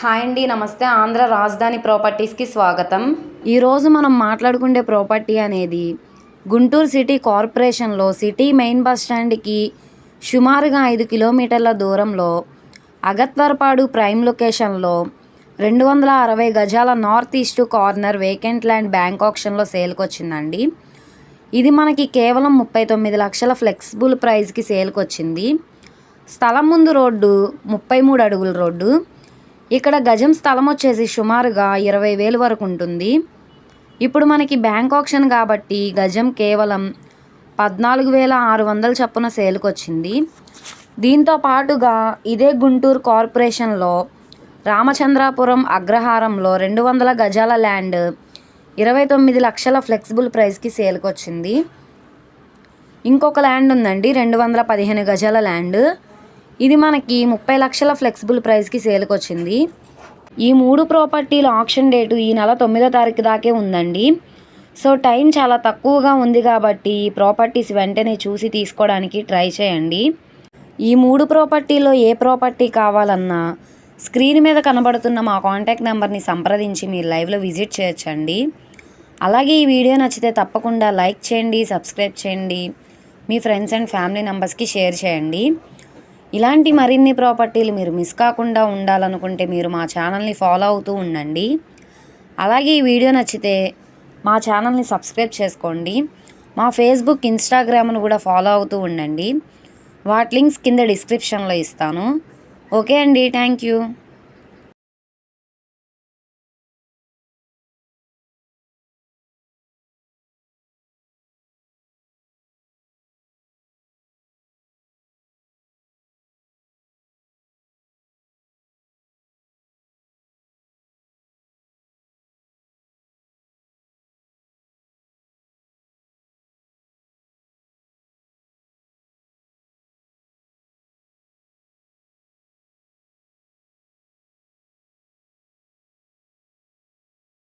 Hi అండి నమస్తే. ఆంధ్ర రాజధాని ప్రాపర్టీస్కి స్వాగతం. ఈరోజు మనం మాట్లాడుకునే ప్రాపర్టీ అనేది గుంటూరు సిటీ కార్పొరేషన్లో సిటీ మెయిన్ బస్ స్టాండ్కి సుమారుగా ఐదు కిలోమీటర్ల దూరంలో అగత్వర్పాడు ప్రైమ్ లొకేషన్లో రెండు వందల అరవై గజాల north east corner vacant land bank ఆప్షన్లో సేల్కి వచ్చిందండి ఇది మనకి కేవలం ముప్పై తొమ్మిది లక్షల ఫ్లెక్సిబుల్ ప్రైస్కి సేల్కి వచ్చింది స్థలం ముందు రోడ్డు ముప్పై మూడు అడుగుల రోడ్డు. ఇక్కడ గజం స్థలం వచ్చేసి సుమారుగా ఇరవై వేలు వరకు ఉంటుంది. ఇప్పుడు మనకి బ్యాంక్ ఆప్షన్ కాబట్టి గజం కేవలం పద్నాలుగు వేల ఆరు వందల చొప్పున సేల్కి వచ్చింది దీంతో పాటుగా ఇదే గుంటూరు కార్పొరేషన్లో రామచంద్రాపురం అగ్రహారంలో రెండు వందల గజాల ల్యాండ్ ఇరవై తొమ్మిది లక్షల ఫ్లెక్సిబుల్ ప్రైస్కి సేల్కి వచ్చింది ఇంకొక ల్యాండ్ ఉందండి రెండు వందల పదిహేను గజాల ల్యాండ్. ఇది మనకి ముప్పై లక్షల ఫ్లెక్సిబుల్ ప్రైస్కి సేల్కి వచ్చింది. ఈ మూడు ప్రాపర్టీల ఆప్షన్ డేటు ఈ నెల తొమ్మిదో తారీఖు దాకే ఉందండి. సో టైం చాలా తక్కువగా ఉంది కాబట్టి ఈ ప్రాపర్టీస్ వెంటనే చూసి తీసుకోవడానికి ట్రై చేయండి. ఈ మూడు ప్రాపర్టీలో ఏ ప్రాపర్టీ కావాలన్నా స్క్రీన్ మీద కనబడుతున్న మా కాంటాక్ట్ నెంబర్ని సంప్రదించి మీరు లైవ్లో విజిట్ చేయొచ్చండి. అలాగే ఈ వీడియో నచ్చితే తప్పకుండా లైక్ చేయండి సబ్స్క్రైబ్ చేయండి. మీ ఫ్రెండ్స్ అండ్ ఫ్యామిలీ మెంబర్స్కి షేర్ చేయండి. ఇలాంటి మరిన్ని ప్రాపర్టీలు మీరు మిస్ కాకుండా ఉండాలనుకుంటే మీరు మా ఛానల్ని ఫాలో అవుతూ ఉండండి. అలాగే ఈ వీడియో నచ్చితే మా ఛానల్ని సబ్స్క్రైబ్ చేసుకోండి. మా ఫేస్బుక్ ఇన్స్టాగ్రామ్ను కూడా ఫాలో అవుతూ ఉండండి. వాటి లింక్స్ కింద డిస్క్రిప్షన్లో ఇస్తాను. ఓకే అండి. Thank you.